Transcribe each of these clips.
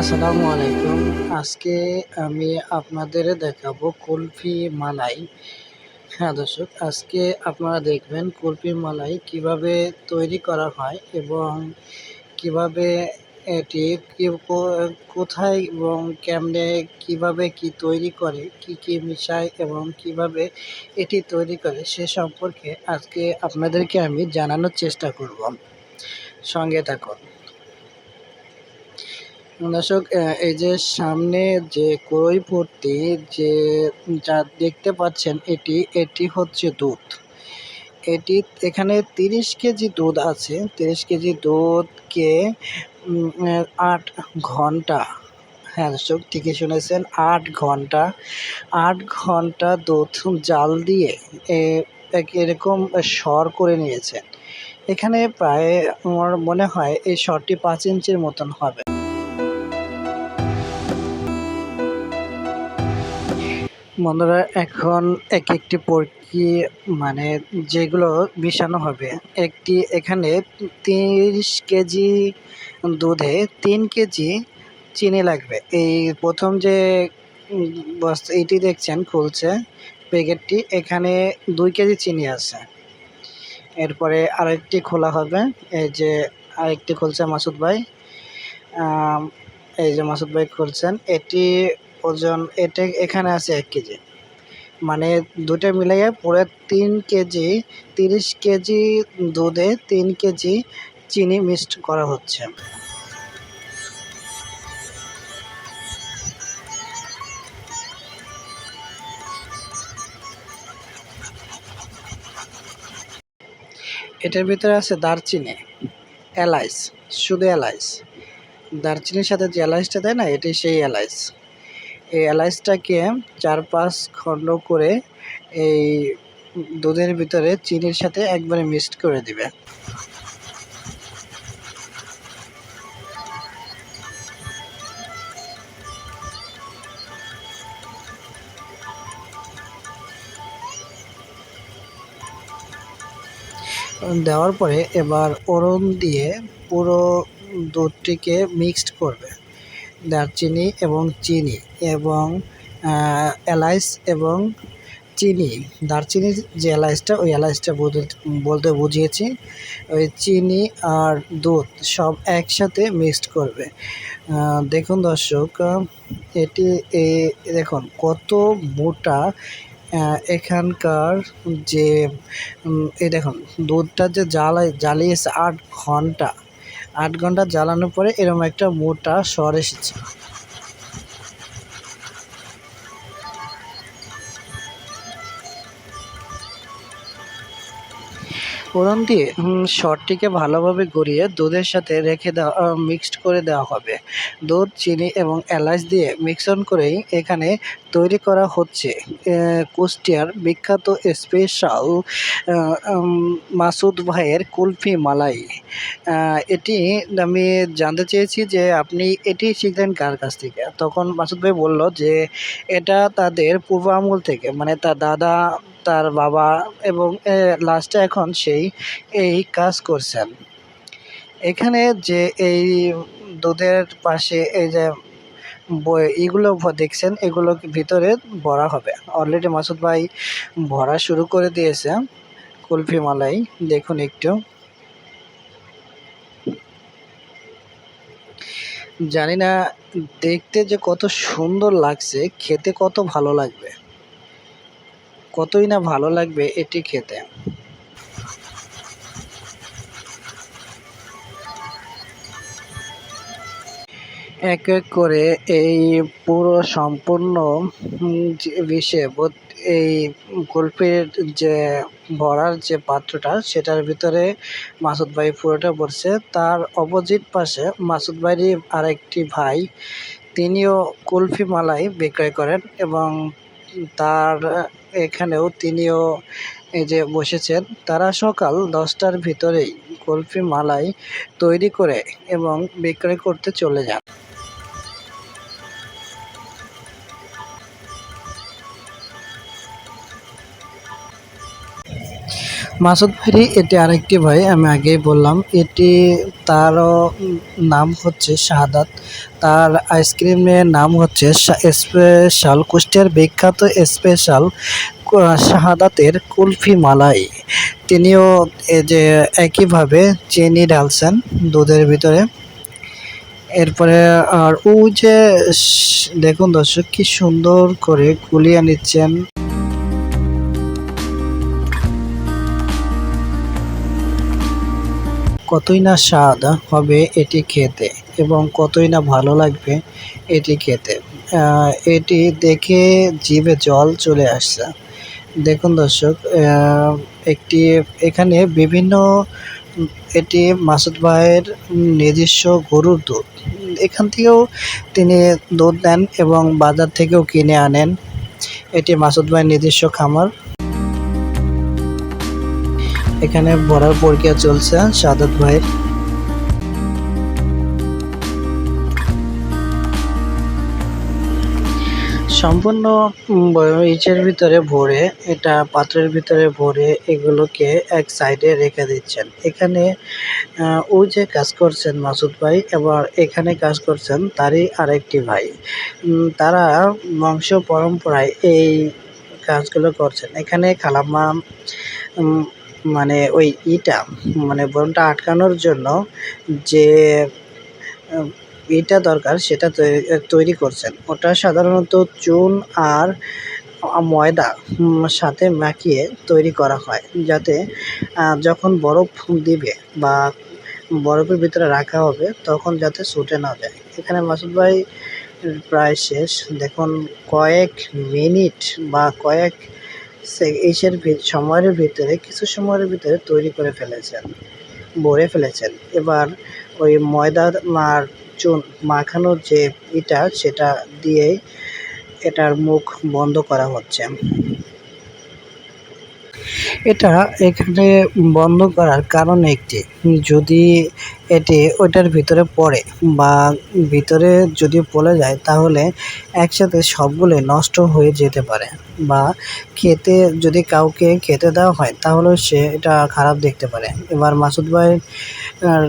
আসসালামু আলাইকুম। আজকে আমি আপনাদের দেখাবো কুলফি মালাই। হ্যাঁ দর্শক, আজকে আপনারা দেখবেন কুলফি মালাই কীভাবে তৈরি করা হয় এবং কীভাবে এটি কোথায় এবং কেমনে, কীভাবে কি তৈরি করে, কি কি মিশায় এবং কীভাবে এটি তৈরি করে সে সম্পর্কে আজকে আপনাদেরকে আমি জানানোর চেষ্টা করব। সঙ্গে থাকুন। দর্শক এই যে সামনে যে কড়ই ভর্তি যে যা দেখতে পাচ্ছেন এটি এটি হচ্ছে দুধ। এটি এখানে তিরিশ কেজি দুধ আছে। তিরিশ কেজি দুধকে আট ঘণ্টা হ্যাঁ দর্শক, ঠিকই শুনেছেন, আট ঘণ্টা আট ঘণ্টা দুধ জাল দিয়ে এরকম সর করে নিয়েছেন। এখানে প্রায়, আমার মনে হয়, এই সরটি পাঁচ ইঞ্চির মতন হবে। বন্ধুরা, এখন এক একটি প্রক্রিয়া মানে যেগুলো মিশানো হবে। একটি এখানে তিরিশ কেজি দুধে তিন কেজি চিনি লাগবে। এই প্রথম যে এটি দেখছেন খুলছে প্যাকেটটি, এখানে দুই কেজি চিনি আছে। এরপরে আরেকটি খোলা হবে, এই যে আরেকটি খুলছে মাসুদ ভাই। এই যে মাসুদ ভাই খুলছেন, এটি ওজন এটা এখানে আছে এক কেজি। মানে দুটো মিলাইয়ে পুরো তিন কেজি, তিরিশ কেজি দুধে তিন কেজি চিনি মিক্সড করা হচ্ছে। এটার ভিতরে আছে দারচিনি, এলাইচ, শুধু এলাইচ। দারচিনির সাথে যে এলাইচটা দেয় না এটি সেই এলাইচ। এই এলাইচটাকে চার পাঁচ খণ্ড করে এই দুধের ভিতরে চিনির সাথে একবারে মিক্সড করে দিবে। দেওয়ার পরে এবার ওরন দিয়ে পুরো দুধটিকে মিক্সড করবে। দারচিনি এবং চিনি এবং এলাইচ এবং চিনি। দারচিনির যে এলাইচটা, ওই এলাইচটা বলতে- বুঝিয়েছি। ওই চিনি আর দুধ সব একসাথে মিক্সড করবে। দেখুন দর্শক, এটি এ- দেখুন কত মোটা এখানকার যে এই দেখুন দুধটা যে জ্বালাই জ্বালিয়েছে আট ঘণ্টা। আট ঘণ্টা জ্বালানোর পরে এরকম একটা মোটা স্বর এসেছে। ফোড়ন দিয়ে সরটিকে ভালোভাবে গড়িয়ে দুধের সাথে রেখে দেওয়া মিক্সড করে দেওয়া হবে। দুধ, চিনি এবং এলাচ দিয়ে মিক্সন করেই এখানে তৈরি করা হচ্ছে কুষ্টিয়ার বিখ্যাত স্পেশাল মাসুদ ভাইয়ের কুলফি মালাই। এটি আমি জানতে চেয়েছি যে আপনি এটি শিখলেন কার কাছ থেকে? তখন মাসুদ ভাই বলল যে, এটা তাদের পূর্ব আমল থেকে মানে তার দাদা তার বাবা এবং লাস্টে এখন সেই এই কাজ করছেন। এখানে যে এই দুধের পাশে এই যে ভ- দেখছেন, এগুলো ভিতরে ভরা হবে। অলরেডি মাসুদ ভাই ভরা শুরু করে দিয়েছে। কুলফি মালাই, দেখুন একটু। জানি না, দেখতে যে কত সুন্দর লাগছে, খেতে কত ভালো লাগবে। কতই না ভালো লাগবে এটি খেতে। এক এক করে এই পুরো সম্পূর্ণ বিষে এই গল্পের যে ভরার যে পাত্রটা, সেটার ভিতরে মাসুদ ভাই পুরোটা পড়ছে তার অপোজিট পাশে মাসুদ ভাইয়েরই আরেকটি ভাই, তিনিও কুলফি মালাই বিক্রয় করেন এবং তার এখানেও তিনিও এই যে বসেছেন, তারা সকাল দশটার ভিতরেই কুলফি মালাই তৈরি করে এবং বিক্রয় করতে চলে যান। মাসুদ ভাইরই এটি আরেকটি ভাই, আমি আগেই বললাম, এটি তারও নাম হচ্ছে শাহাদাত। তার আইসক্রিমের নাম হচ্ছে স্পেশাল, কুষ্টিয়ার বিখ্যাত স্পেশাল শাহাদাতের কুলফি মালাই। তিনিও যে একইভাবে চিনি ঢালছেন দুধের ভিতরে। এরপরে আর ও যে দেখুন দর্শক, কি সুন্দর করে গুলিয়ে নিচ্ছেন। কতই না স্বাদ হবে এটি খেতে। এবং কতই না ভালো লাগবে এটি খেতে। এটি দেখে জিভে জল চলে আসছে। দেখুন দর্শক একটি, এখানে বিভিন্ন, এটি মাসুদ ভাইয়ের নিজস্ব গরুর দুধ। এখান থেকেও তিনি দুধ নেন এবং বাজার থেকেও কিনে আনেন। এটি মাসুদ ভাইয়ের নিজস্ব খামার। এখানে ভরার প্রক্রিয়া চলছে সাদত ভাইয়ের। সম্পূর্ণ ইচের ভিতরে ভরে, এটা পাত্রের ভিতরে ভরে এগুলোকে এক সাইডে রেখে দিচ্ছেন। এখানে ও যে কাজ করছেন মাসুদ ভাই, এবার এখানে কাজ করছেন তারই আরেকটি ভাই। তারা বংশ পরম্পরায় এই কাজগুলো করছেন। এখানে খালাম্মা মানে ওই ইটা মানে বনটা আটকানোর জন্য যে ইটা দরকার সেটা তৈরি করছেন। ওটা সাধারণত চুন আর ময়দা সাথে মাখিয়ে তৈরি করা হয়। যাতে যখন বরফ দিবে বা বরফের ভিতরে রাখা হবে, তখন যাতে ছুটে না যায়। এখানে মাসুদ ভাই প্রায় শেষ। দেখুন, কয়েক মিনিট বা কয়েক ইসের সময়ের ভিতরে, কিছু সময়ের ভিতরে তৈরি করে ফেলেছেন, ভরে ফেলেছেন। এবার ওই ময়দা আর চুন মাখানোর যে ইটা সেটা দিয়েই এটার মুখ বন্ধ করা হচ্ছে। এটা এখানে বন্ধ করার কারণ একটি। যদি এটি ওইটার ভিতরে পড়ে বা ভিতরে যদি পড়ে যায় তাহলে একসাথে সবগুলো নষ্ট হয়ে যেতে পারে বা খেতে যদি কাউকে খেতে দেওয়া হয় তাহলে সে এটা খারাপ দেখতে পারে। এবার মাসুদ ভাই আর,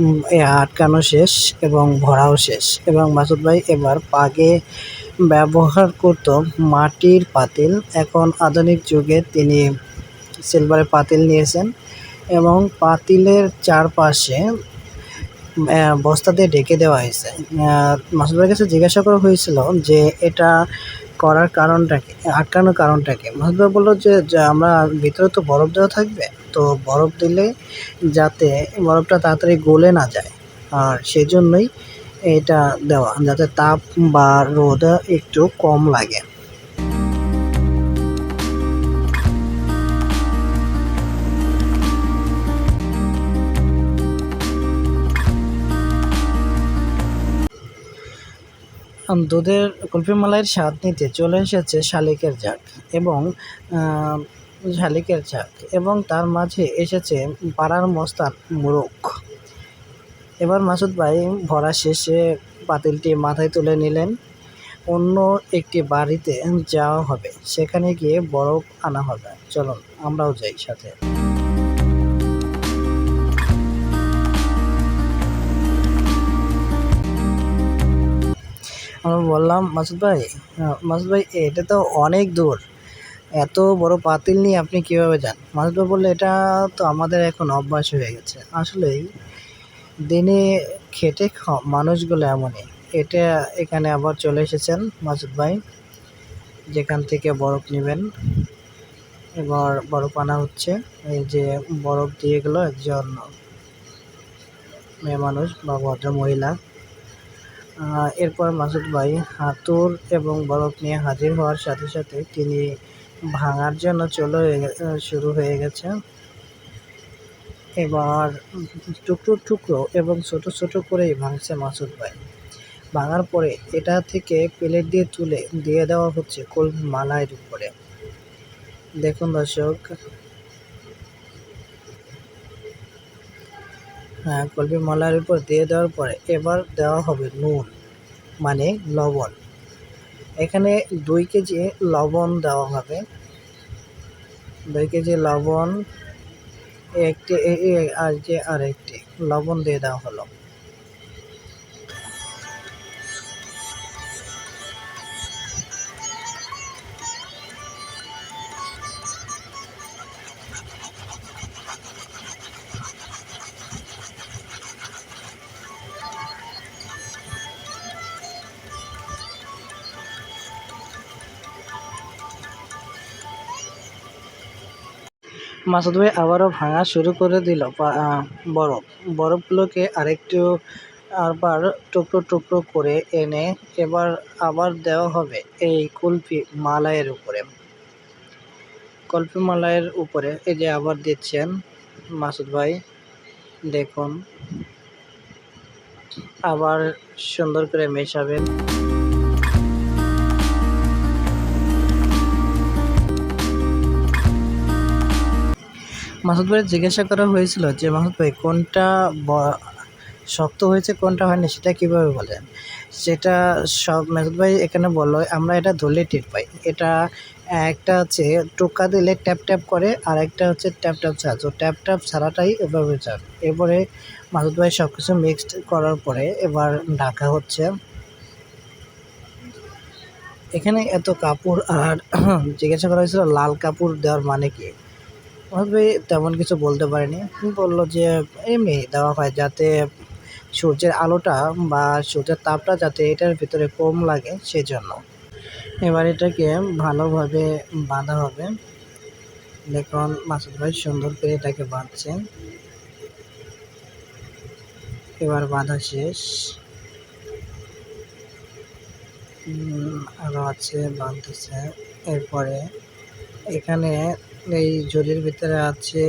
উম, এ আটকানো শেষ এবং ভরাও শেষ। এবং মাসুদ ভাই এবার পাগে ব্যবহার করত মাটির পাতিল। এখন আধুনিক যুগে তিনি সিলভারের পাতিল নিয়েছেন এবং পাতিলের চারপাশে বস্তা দিয়ে ঢেকে দেওয়া হয়েছে। আহ, মাসুদ ভাইয়ের কাছে জিজ্ঞাসা করা হয়েছিল যে এটা করার কারণটা কি আটকানোর কারণটা কি মাসুদ বলল যে আমরা ভিতরে তো বরফ দেওয়া থাকবে তো বরফ দিলে যাতে বরফটা তাড়াতাড়ি গলে না যায়। আর সেই জন্যই এটা দেওয়া যাতে তাপ বা রোদ একটু কম লাগে। দুধের কুলফি মালাইয়ের স্বাদ নিতে চলে এসেছে শালিকের ঝাঁক এবং শালিকের ঝাঁক এবং তার মাঝে এসেছে পাড়ার মস্তান মুরুখ এবার মাসুদ ভাই ভরা শেষে পাতিলটি মাথায় তুলে নিলেন, অন্য একটি বাড়িতে যাওয়া হবে, সেখানে গিয়ে বরফ আনা হবে। চলুন, আমরাও যাই সাথে। আমরা বললাম, মাসুদ ভাই মাসুদ ভাই, এটা তো অনেক দূর। এত বড় পাতিল নিয়ে আপনি কীভাবে যান? মাসুদ ভাই বললে, এটা তো আমাদের এখন অভ্যাস হয়ে গেছে। আসলেই দিনে খেটে মানুষগুলো এমনই। এটা এখানে আবার চলে এসেছেন মাসুদ ভাই, যেখান থেকে বরফ নেবেন। এবার বরফ আনা হচ্ছে। এই যে বরফ দিয়ে গেল একজন মেয়ে মানুষ বা ভদ্র মহিলা এরপর মাসুদ ভাই হাতুর এবং বরফ নিয়ে হাজির হওয়ার সাথে সাথে তিনি ভাঙার জন্য চলে শুরু হয়ে গেছে। এবার টুকরো টুকরো এবং ছোট ছোট করেই ভাঙছে মাসুদ ভাই। ভাঙার পরে এটা থেকে প্লেট দিয়ে তুলে দিয়ে দেওয়া হচ্ছে কোল মালাইয়ের উপরে। দেখুন দর্শক হ্যাঁ কলমি মালার উপর দিয়ে দেওয়ার পরে এবার দেওয়া হবে নুন মানে লবণ। এখানে দুই কেজি লবণ দেওয়া হবে। দুই কেজি লবণ, একটি আর যে আর একটি লবণ দিয়ে দেওয়া হলো। মাসুদ ভাই আবারও ভাঙা শুরু করে দিল। বরফ বরফগুলোকে আরেকটু আবার টুকরো টুকরো করে এনে এবার আবার দেওয়া হবে এই কুলফি মালাইয়ের উপরে। কুলফি মালাইয়ের উপরে এই যে আবার দিচ্ছেন মাসুদ ভাই, দেখুন। আবার সুন্দর করে মেশাবেন। মাসুদ ভাই জিজ্ঞাসা করা হয়েছিল যে, মাসুদ ভাই, কোনটা শক্ত হয়েছে, কোনটা হয়নি, সেটা কীভাবে বলেন? সেটা সব, মাসুদ ভাই এখানে বলল, আমরা এটা ধরলে টের পাই। এটা একটা হচ্ছে টোকা দিলে ট্যাপ ট্যাপ করে, আর একটা হচ্ছে ট্যাপ ট্যাপ ছাড়া। তো ট্যাপ ট্যাপ ছাড়াটাই এভাবে চাপ এরপরে মাসুদ ভাই সব কিছু মিক্সড করার পরে এবার ঢাকা হচ্ছে। এখানে এত কাপড় আর জিজ্ঞাসা করা হয়েছিল, লাল কাপড় দেওয়ার মানে কি? ভাবে তেমন কিছু বলতে পারেনি। বলল যে এমনি দেওয়া হয় যাতে সূর্যের আলোটা বা সূর্যের তাপটা যাতে এটার ভিতরে কম লাগে সেজন্য। এবার এটাকে ভালোভাবে বাঁধা হবে। দেখুন মাসুদ ভাই সুন্দর করে এটাকে বাঁধছে। এবার বাঁধা শেষ। উম, আরও আছে বাঁধতেছে। এরপরে এখানে এই ঝুড়ির ভিতরে আছে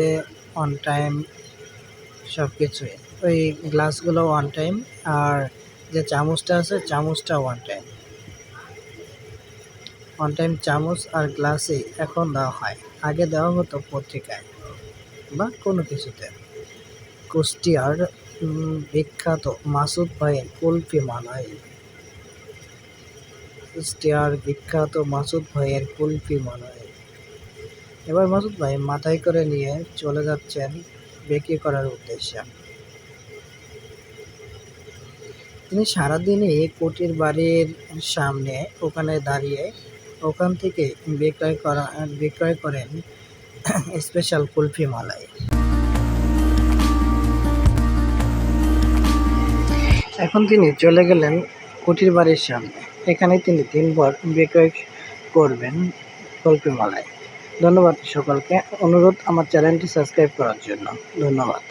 অন টাইম সব কিছুই ওই গ্লাসগুলো ওয়ান টাইম আর যে চামচটা আছে, চামচটা ওয়ান টাইম ওয়ান টাইম চামচ আর গ্লাসে এখন দেওয়া হয়। আগে দেওয়া হতো পত্রিকায় বা কোনো কিছুতে। কুষ্টিয়ার বিখ্যাত মাসুদ ভাইয়ের কুলফি মালাই কুষ্টিয়ার বিখ্যাত মাসুদ ভাইয়ের কুলফি মালাই এবার মাসুদ ভাই মাথায় করে নিয়ে চলে যাচ্ছেন বিক্রি করার উদ্দেশ্যে। তিনি সারাদিনই কুটির বাড়ির সামনে ওখানে দাঁড়িয়ে ওখান থেকে বিক্রয় করা, বিক্রয় করেন স্পেশাল কুলফি মালাই। এখন তিনি চলে গেলেন কুটির বাড়ির সামনে। এখানে তিনি তিনবার বিক্রয় করবেন কুলফি মালাই। ধন্যবাদ সকলকে। অনুরোধ আমার চ্যানেলটি সাবস্ক্রাইব করার জন্য। ধন্যবাদ।